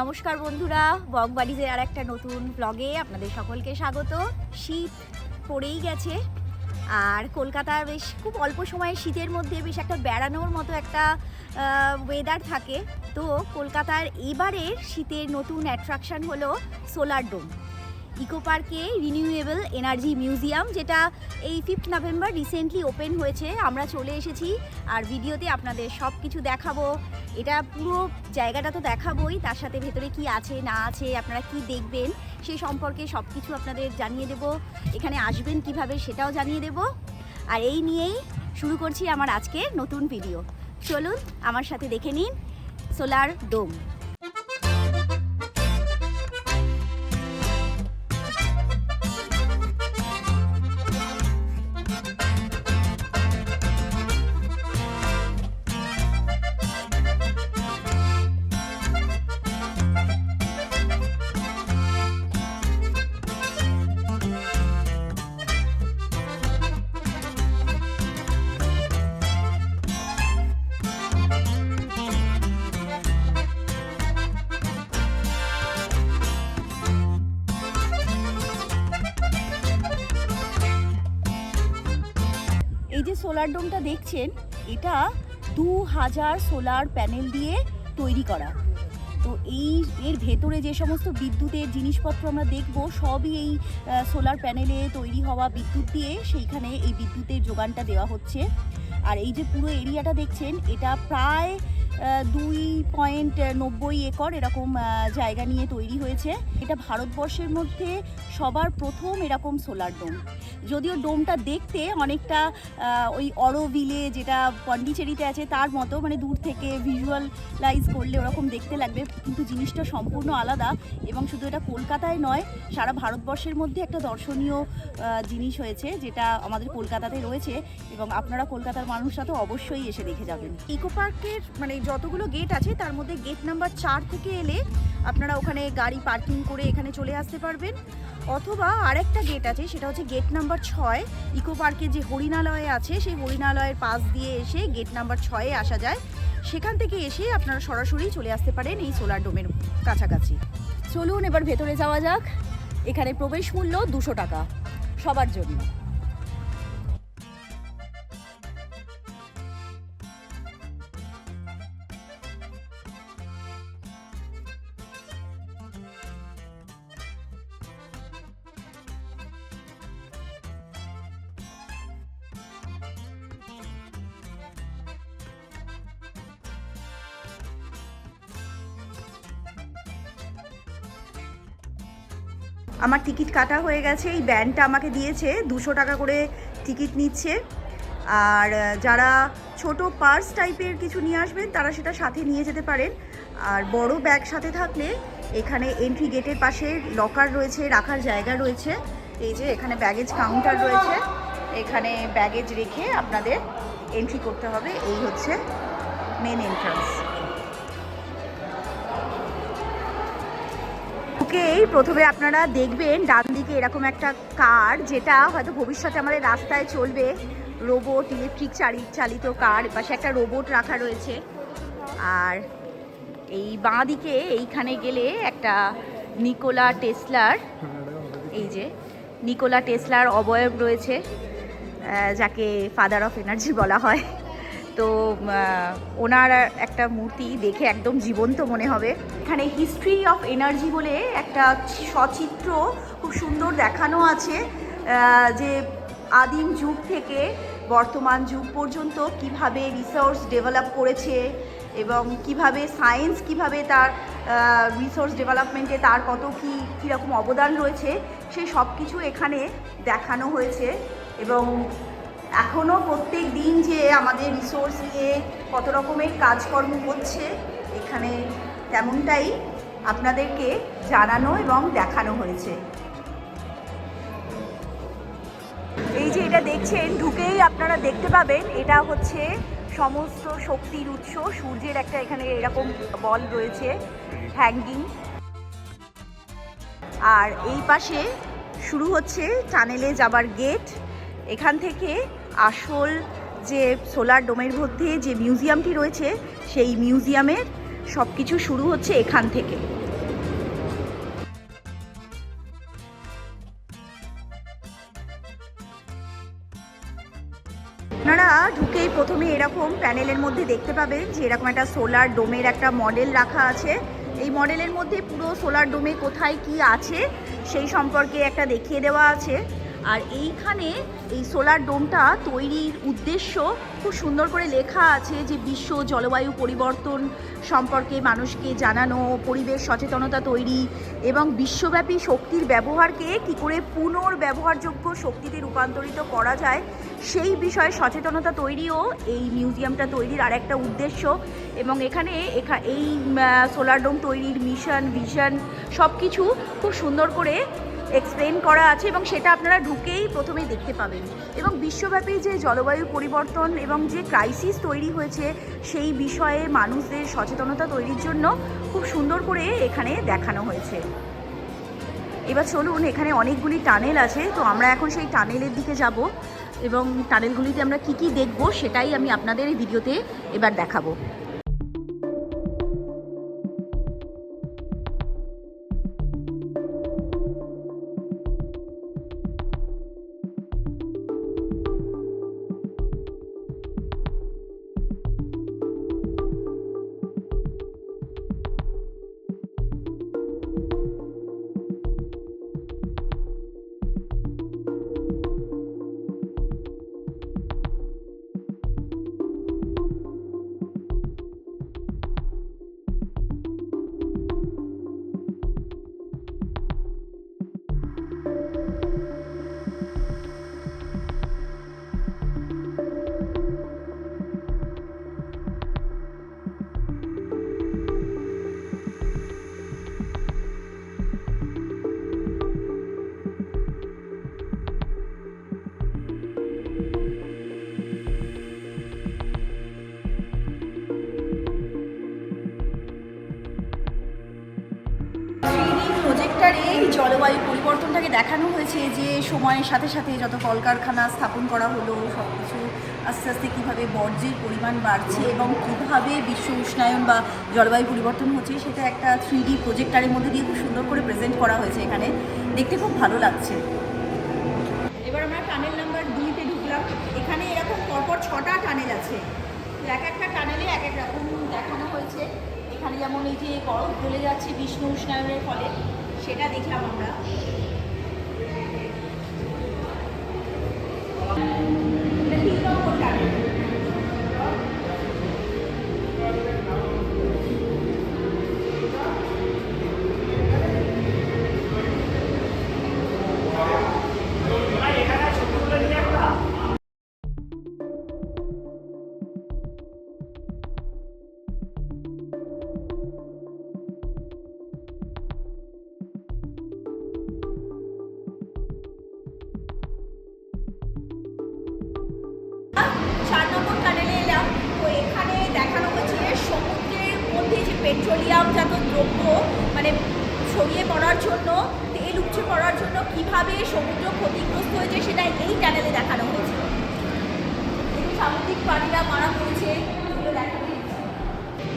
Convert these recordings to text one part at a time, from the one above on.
নমস্কার বন্ধুরা, বকবাড়িজের আর একটা নতুন ব্লগে আপনাদের সকলকে স্বাগত। শীত পড়েই গেছে, আর কলকাতার বেশ খুব অল্প সময়ে শীতের মধ্যে বেশ একটা বেড়ানোর মতো একটা ওয়েদার থাকে। তো কলকাতার এবারের শীতের নতুন অ্যাট্রাকশান হলো সোলার ডোম ইকো পার্কে রিনিউয়েবল এনার্জি মিউজিয়াম, যেটা এই ফিফথ নভেম্বর রিসেন্টলি ওপেন হয়েছে। আমরা চলে এসেছি আর ভিডিওতে আপনাদের সব কিছু দেখাবো। এটা পুরো জায়গাটা তো দেখাবোই, তার সাথে ভেতরে কি আছে, না আছে, আপনারা কি দেখবেন সেই সম্পর্কে সব কিছু আপনাদের জানিয়ে দেব। এখানে আসবেন কীভাবে সেটাও জানিয়ে দেব। আর এই নিয়েই শুরু করছি আমার আজকের নতুন ভিডিও। চলুন আমার সাথে দেখে নিন সোলার ডোম। সোলার ডোমটা দেখছেন? এটা দু হাজার সোলার প্যানেল দিয়ে তৈরি করা। তো এই এর ভেতরে যে সমস্ত বিদ্যুতের জিনিসপত্র আমরা দেখব, সবই এই সোলার প্যানেলে তৈরি হওয়া বিদ্যুৎ দিয়ে সেইখানে এই বিদ্যুতের যোগানটা দেওয়া হচ্ছে। আর এই যে পুরো এরিয়াটা দেখছেন, এটা প্রায় দুই পয়েন্ট নব্বই একর এরকম জায়গা নিয়ে তৈরি হয়েছে। এটা ভারতবর্ষের মধ্যে সবার প্রথম এরকম সোলার ডোম যদিও ডোমটা দেখতে অনেকটা ওই অরোভিলে যেটা পন্ডিচেরিতে আছে, তার মতো মানে দূর থেকে ভিজুয়ালাইজ করলে ওরকম দেখতে লাগবে, কিন্তু জিনিসটা সম্পূর্ণ আলাদা এবং শুধু এটা কলকাতায় নয়, সারা ভারতবর্ষের মধ্যে একটা দর্শনীয় জিনিস হয়েছে যেটা আমাদের কলকাতাতে রয়েছে এবং আপনারা কলকাতার মানুষরা তো অবশ্যই এসে দেখে যাবেন। ইকো পার্কের মানে যতগুলো গেট আছে, তার মধ্যে গেট নাম্বার চার থেকে এলে আপনারা ওখানে গাড়ি পার্কিং করে এখানে চলে আসতে পারবেন। অথবা আরেকটা গেট আছে, সেটা হচ্ছে গেট নাম্বার ছয়। ইকো পার্কে যে হরিণালয় আছে, সেই হরিণালয়ের পাশ দিয়ে এসে গেট নাম্বার ছয়ে আসা যায়। সেখান থেকে এসে আপনারা সরাসরি চলে আসতে পারেন এই সোলার ডোমের কাছাকাছি। চলুন এবার ভেতরে যাওয়া যাক। এখানে প্রবেশ মূল্য দুশো টাকা। সবার জন্য। আমার টিকিট কাটা হয়ে গেছে, এই ব্যান্ডটা আমাকে দিয়েছে, দুশো টাকা করে টিকিট নিচ্ছে। আর যারা ছোট পার্স টাইপের কিছু নিয়ে আসবেন, তারা সেটা সাথে নিয়ে যেতে পারেন। আর বড় ব্যাগ সাথে থাকলে, এখানে এন্ট্রি গেটের পাশে লকার রয়েছে, রাখার জায়গা রয়েছে। এই যে, এখানে ব্যাগেজ কাউন্টার রয়েছে। এখানে ব্যাগেজ রেখে আপনাদের এন্ট্রি করতে হবে। এই হচ্ছে মেন এন্ট্রান্স ঢুকেই প্রথমে আপনারা দেখবেন ডান দিকে এরকম একটা কার যেটা হয়তো ভবিষ্যতে আমাদের রাস্তায় চলবে। রোবট, ইলেকট্রিক চালি, চালিত কার পাশে একটা রোবট রাখা রয়েছে। আর এই বাঁ দিকে এইখানে গেলে একটা নিকোলা টেসলার, এই যে নিকোলা টেসলার অবয়ব রয়েছে যাকে ফাদার অফ এনার্জি বলা হয়। তো ওনার একটা মূর্তি দেখে একদম জীবন্ত মনে হবে। এখানে হিস্ট্রি অফ এনার্জি বলে একটা সচিত্র খুব সুন্দর দেখানো আছে যে আদিম যুগ থেকে বর্তমান যুগ পর্যন্ত কীভাবে রিসোর্স ডেভেলপ করেছে এবং কীভাবে সায়েন্স কীভাবে তার রিসোর্স ডেভেলপমেন্টে তার কত কী, কীরকম অবদান রয়েছে সেই সব কিছু এখানে দেখানো হয়েছে এবং এখনও প্রত্যেক দিন যে আমাদের রিসোর্স নিয়ে কত রকমের কাজকর্ম হচ্ছে, এখানে তেমনটাই আপনাদেরকে জানানো এবং দেখানো হয়েছে। এই যে এটা দেখছেন, ঢুকেই আপনারা দেখতে পাবেন, এটা হচ্ছে সমস্ত শক্তির উৎস। সূর্যের একটা এখানে এরকম বল রয়েছে হ্যাঙ্গিং আর এই পাশে শুরু হচ্ছে টানেলে যাবার গেট এখান থেকে আসল যে সোলার ডোমের মধ্যে যে মিউজিয়ামটি রয়েছে, সেই মিউজিয়ামের সব কিছু শুরু হচ্ছে এখান থেকে। আপনারা ঢুকেই প্রথমে এরকম প্যানেলের মধ্যে দেখতে পাবেন যে এরকম একটা সোলার ডোমের একটা মডেল রাখা আছে। এই মডেলের মধ্যে পুরো সোলার ডোমে কোথায় কি আছে, সেই সম্পর্কে একটা দেখিয়ে দেওয়া আছে। আর এইখানে এই সোলার ডোমটা তৈরির উদ্দেশ্য, খুব সুন্দর করে লেখা আছে যে বিশ্ব জলবায়ু পরিবর্তন সম্পর্কে মানুষকে জানানো, পরিবেশ সচেতনতা তৈরি এবং বিশ্বব্যাপী শক্তির ব্যবহারকে কী করে পুনর্ব্যবহারযোগ্য শক্তিতে রূপান্তরিত করা যায়, সেই বিষয়ে সচেতনতা তৈরিও এই মিউজিয়ামটা তৈরির আর একটা উদ্দেশ্য এবং এখানে এখা, এই সোলার ডোম তৈরির মিশন, ভিশন সব কিছু খুব সুন্দর করে এক্সপ্লেন করা আছে এবং সেটা আপনারা ঢুকেই প্রথমে দেখতে পাবেন। এবং বিশ্বব্যাপী যে জলবায়ু পরিবর্তন এবং যে ক্রাইসিস তৈরি হয়েছে, সেই বিষয়ে মানুষদের সচেতনতা তৈরির জন্য খুব সুন্দর করে এখানে দেখানো হয়েছে। এবার চলুন, এখানে অনেকগুলি টানেল আছে, তো আমরা এখন সেই টানেলের দিকে যাব এবং টানেলগুলিতে আমরা কি কি দেখব সেটাই আমি আপনাদের এই ভিডিওতে এবার দেখাবো। পরিবর্তনটাকে দেখানো হয়েছে যে সময়ের সাথে সাথে যত কলকারখানা স্থাপন করা হলো সব কিছু আস্তে আস্তে কীভাবে বর্জ্যের পরিমাণ বাড়ছে এবং কীভাবে বিশ্ব উষ্ণায়ন বা জলবায়ু পরিবর্তন হচ্ছে, সেটা একটা থ্রি ডি প্রজেক্টারের মধ্যে দিয়ে খুব সুন্দর করে প্রেজেন্ট করা হয়েছে এখানে। দেখতে খুব ভালো লাগছে। এবার আমরা টানেল নাম্বার দুইতে ঢুকলাম। এখানে এরকম পরপর ছটা টানেল আছে। এক একটা টানেলে এক এক রকম দেখানো হয়েছে। এখানে যেমন এই যে বরফ গলে যাচ্ছে বিশ্ব উষ্ণায়নের ফলে, সেটা দেখলাম আমরা। Thank you. যে পেট্রোলিয়াম জাত দ্রব্য মানে ছড়িয়ে পড়ার জন্য, তেল উপচে পড়ার জন্য কীভাবে সমুদ্র ক্ষতিগ্রস্ত হয়েছে সেটা এই চ্যানেলে দেখানো হয়েছে। সামুদ্রিক প্রাণীরা মারা পড়েছে।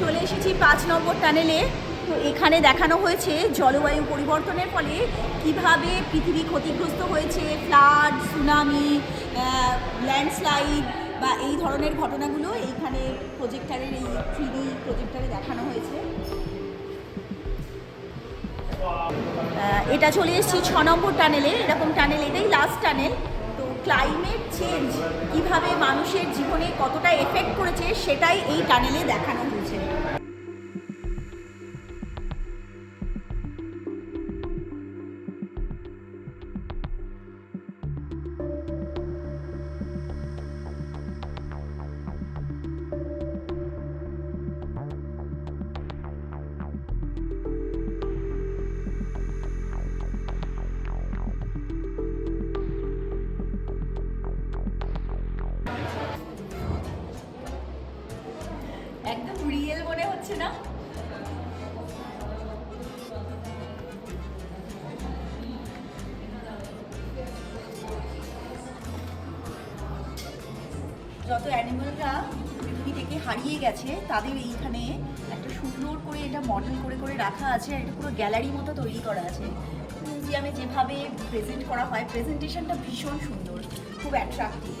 চলে এসেছি পাঁচ নম্বর টানেলে তো এখানে দেখানো হয়েছে জলবায়ু পরিবর্তনের ফলে কীভাবে পৃথিবী ক্ষতিগ্রস্ত হয়েছে ফ্লাড সুনামি ল্যান্ডস্লাইড বা এই ধরনের ঘটনাগুলো এইখানে প্রজেক্টারের এই থ্রি প্রজেক্টারে দেখানো হয়েছে। এটা চলে এসেছি ছ নম্বর টানেলে, এরকম টানেল এটাই লাস্ট টানেল। তো ক্লাইমেট চেঞ্জ কীভাবে মানুষের জীবনে কতটা এফেক্ট করেছে, সেটাই এই টানেলে দেখানো। যত অ্যানিমালরা পৃথিবী থেকে হারিয়ে গেছে, তাদের এইখানে একটা সুন্দর করে এটা মডেল করে করে রাখা আছে একটা পুরো গ্যালারি মতো তৈরি করা আছে। মিউজিয়ামে যেভাবে প্রেজেন্ট করা হয় প্রেজেন্টেশনটা ভীষণ সুন্দর, খুব অ্যাট্রাক্টিভ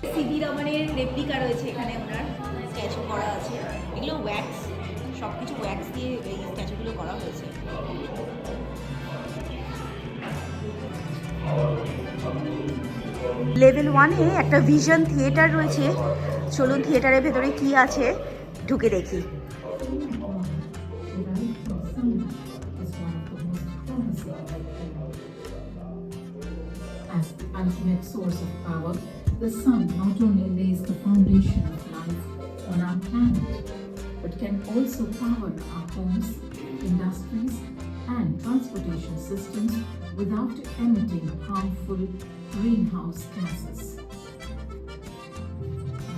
সিভি রমনের রেপ্লিকা রয়েছে এখানে ওনার স্ট্যাচু করা আছে। এগুলো ওয়্যাক্স সব কিছু ওয়্যাক্স দিয়ে এই স্ট্যাচুগুলো করা হয়েছে। লেভেল ওয়ানে একটা ভিশন থিয়েটার রয়েছে। চলুন থিয়েটারের ভেতরে কি আছে, ঢুকে দেখি। The sun not only lays the foundation of life on our planet, but can also power our homes, industries, and transportation systems without emitting harmful greenhouse gases.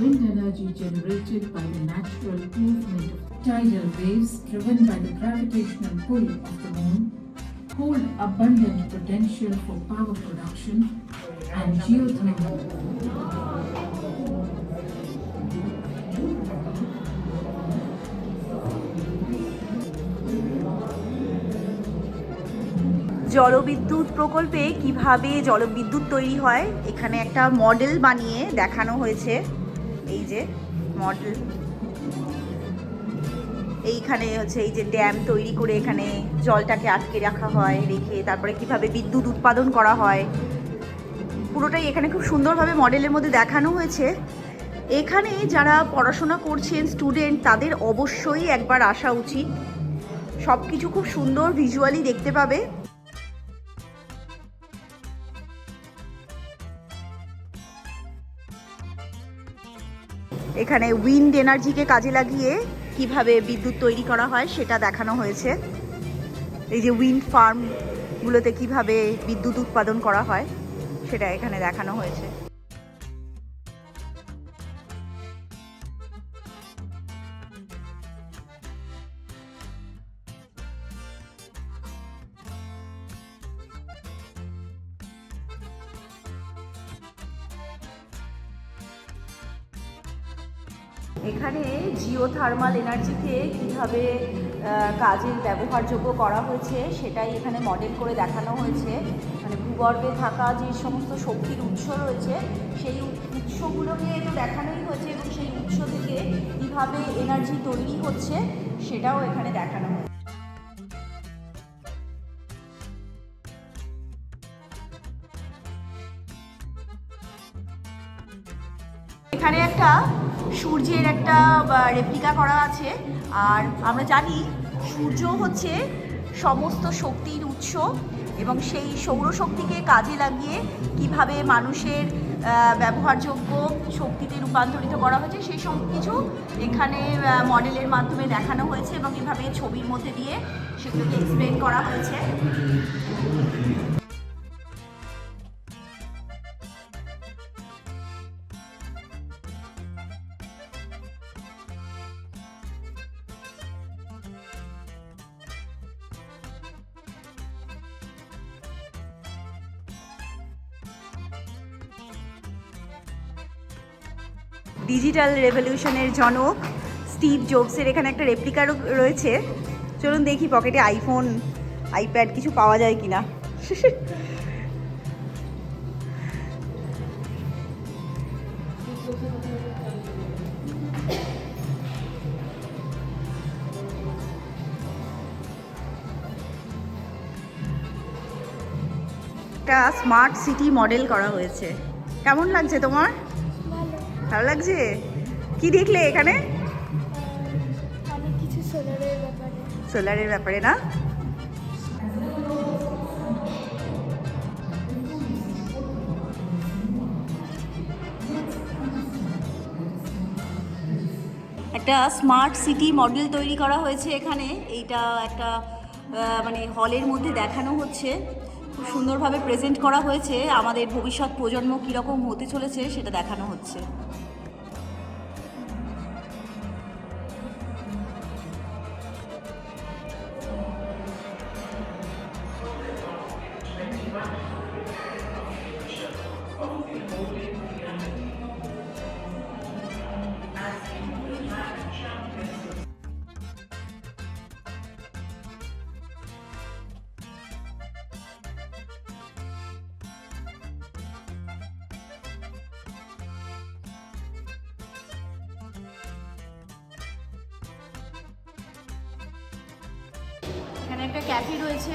Wind energy generated by the natural movement of tidal waves driven by the gravitational pull of the moon hold abundant potential for power production and geothermal. জলবিদ্যুৎ প্রকল্পে কীভাবে জলবিদ্যুৎ তৈরি হয়? এখানে একটা model বানিয়ে দেখানো হয়েছে। এই যে মডেল। এইখানে হচ্ছে এই যে ড্যাম তৈরি করে এখানে জলটাকে আটকে রাখা হয়, রেখে তারপরে কীভাবে বিদ্যুৎ উৎপাদন করা হয়। পুরোটাই এখানে খুব সুন্দরভাবে মডেলের মধ্যে দেখানো হয়েছে। এখানে যারা পড়াশোনা করছেন স্টুডেন্ট তাদের অবশ্যই একবার আসা উচিত। সব কিছু খুব সুন্দর ভিজুয়ালি দেখতে পাবে। এখানে উইন্ড এনার্জিকে কাজে লাগিয়ে কীভাবে বিদ্যুৎ তৈরি করা হয় সেটা দেখানো হয়েছে। এই যে উইন্ড ফার্মগুলোতে কীভাবে বিদ্যুৎ উৎপাদন করা হয়। সেটা এখানে দেখানো হয়েছে। এখানে জিও থার্মাল এনার্জিকে কীভাবে কাজের ব্যবহারযোগ্য করা হয়েছে সেটাই এখানে মডেল করে দেখানো হয়েছে। ভূগর্ভে থাকা যে সমস্ত শক্তির উৎস রয়েছে, সেই উৎসগুলোকে তো দেখানোই হয়েছে এবং সেই উৎস থেকে কীভাবে এনার্জি তৈরি হচ্ছে, সেটাও এখানে দেখানো হয়েছে। এখানে একটা সূর্যের একটা রেপ্লিকা করা আছে, আর আমরা জানি সূর্য হচ্ছে সমস্ত শক্তির উৎস এবং সেই সৌরশক্তিকে কাজে লাগিয়ে কীভাবে মানুষের ব্যবহারযোগ্য শক্তিতে রূপান্তরিত করা হয়েছে, সেই সব কিছু এখানে মডেলের মাধ্যমে দেখানো হয়েছে এবং এভাবে ছবির মধ্যে দিয়ে সেগুলোকে এক্সপ্লেন করা হয়েছে। ডিজিটাল রেভলিউশনের জনক স্টিভ জবসের এখানে একটা রেপ্লিকা রয়েছে। চলুন দেখি পকেটে আইফোন আইপ্যাড কিছু পাওয়া যায় কিনা। একটা স্মার্ট সিটি মডেল করা হয়েছে। কেমন লাগছে তোমার? ভালো লাগছে? কি দেখলে এখানে? সোলারের ব্যাপারে। না? একটা স্মার্ট সিটি মডেল তৈরি করা হয়েছে এখানে। এইটা একটা মানে হলের মধ্যে দেখানো হচ্ছে। খুব সুন্দরভাবে প্রেজেন্ট করা হয়েছে। আমাদের ভবিষ্যৎ প্রজন্ম কীরকম হতে চলেছে সেটা দেখানো হচ্ছে। একটা ক্যাফে রয়েছে।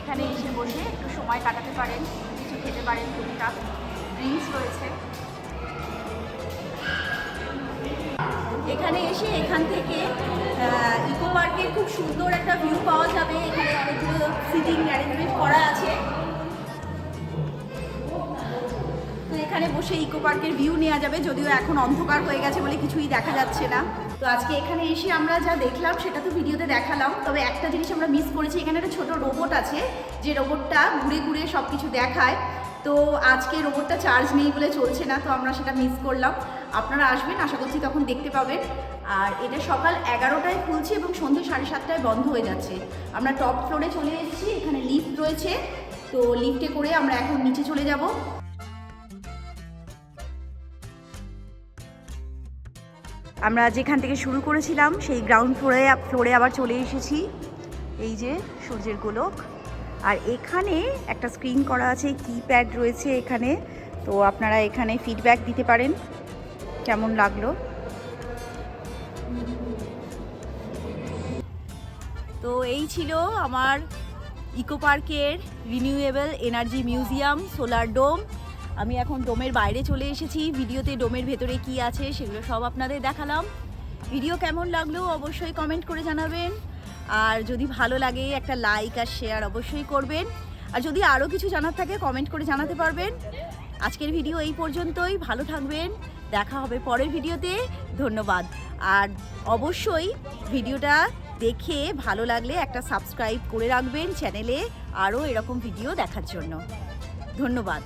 এখানে এসে বসে একটু সময় কাটাতে পারেন, কিছু খেতে পারেন টুকটাক ড্রিঙ্কস রয়েছে। এখানে এসে এখান থেকে ইকো পার্কের খুব সুন্দর একটা ভিউ পাওয়া যাবে। এখানে অনেকগুলো সিটিং অ্যারেঞ্জমেন্ট করা আছে। তো এখানে বসে ইকো পার্কের ভিউ নেওয়া যাবে, যদিও এখন অন্ধকার হয়ে গেছে বলে কিছুই দেখা যাচ্ছে না। তো আজকে এখানে এসে আমরা যা দেখলাম সেটা তো ভিডিওতে দেখালাম, তবে একটা জিনিস আমরা মিস করেছি, এখানে একটা ছোট রোবট আছে, যে রোবটটা ঘুরে ঘুরে সব কিছু দেখায়। তো আজকে রোবটটা চার্জ নেই বলে চলছে না, তো আমরা সেটা মিস করলাম। আপনারা আসবেন, আশা করছি তখন দেখতে পাবেন। আর এটা সকাল এগারোটায় খুলছে এবং সন্ধ্যে সাড়ে সাতটায় বন্ধ হয়ে যাচ্ছে। আমরা টপ ফ্লোরে চলে এসেছি, এখানে লিফট রয়েছে। তো লিফটে করে আমরা এখন নিচে চলে যাব। আমরা যেখান থেকে শুরু করেছিলাম, সেই গ্রাউন্ড ফ্লোরে ফ্লোরে আবার চলে এসেছি। এই যে সূর্যের গোলক। আর এখানে একটা স্ক্রিন করা আছে কিপ্যাড রয়েছে এখানে। তো আপনারা এখানে ফিডব্যাক দিতে পারেন, কেমন লাগল? তো এই ছিল আমার ইকো পার্কের renewable energy museum solar dome আমি এখন ডোমের বাইরে চলে এসেছি। ভিডিওতে ডোমের ভেতরে কি আছে সেগুলো সব আপনাদের দেখালাম। ভিডিও কেমন লাগল অবশ্যই কমেন্ট করে জানাবেন। আর যদি ভালো লাগে একটা লাইক আর শেয়ার অবশ্যই করবেন। আর যদি আরও কিছু জানার থাকে কমেন্ট করে জানাতে পারবেন। আজকের ভিডিও এই পর্যন্তই। ভালো থাকবেন। দেখা হবে পরের ভিডিওতে। ধন্যবাদ। আর অবশ্যই ভিডিওটা দেখে ভালো লাগলে একটা সাবস্ক্রাইব করে রাখবেন চ্যানেলে আরও এরকম ভিডিও দেখার জন্য। ধন্যবাদ।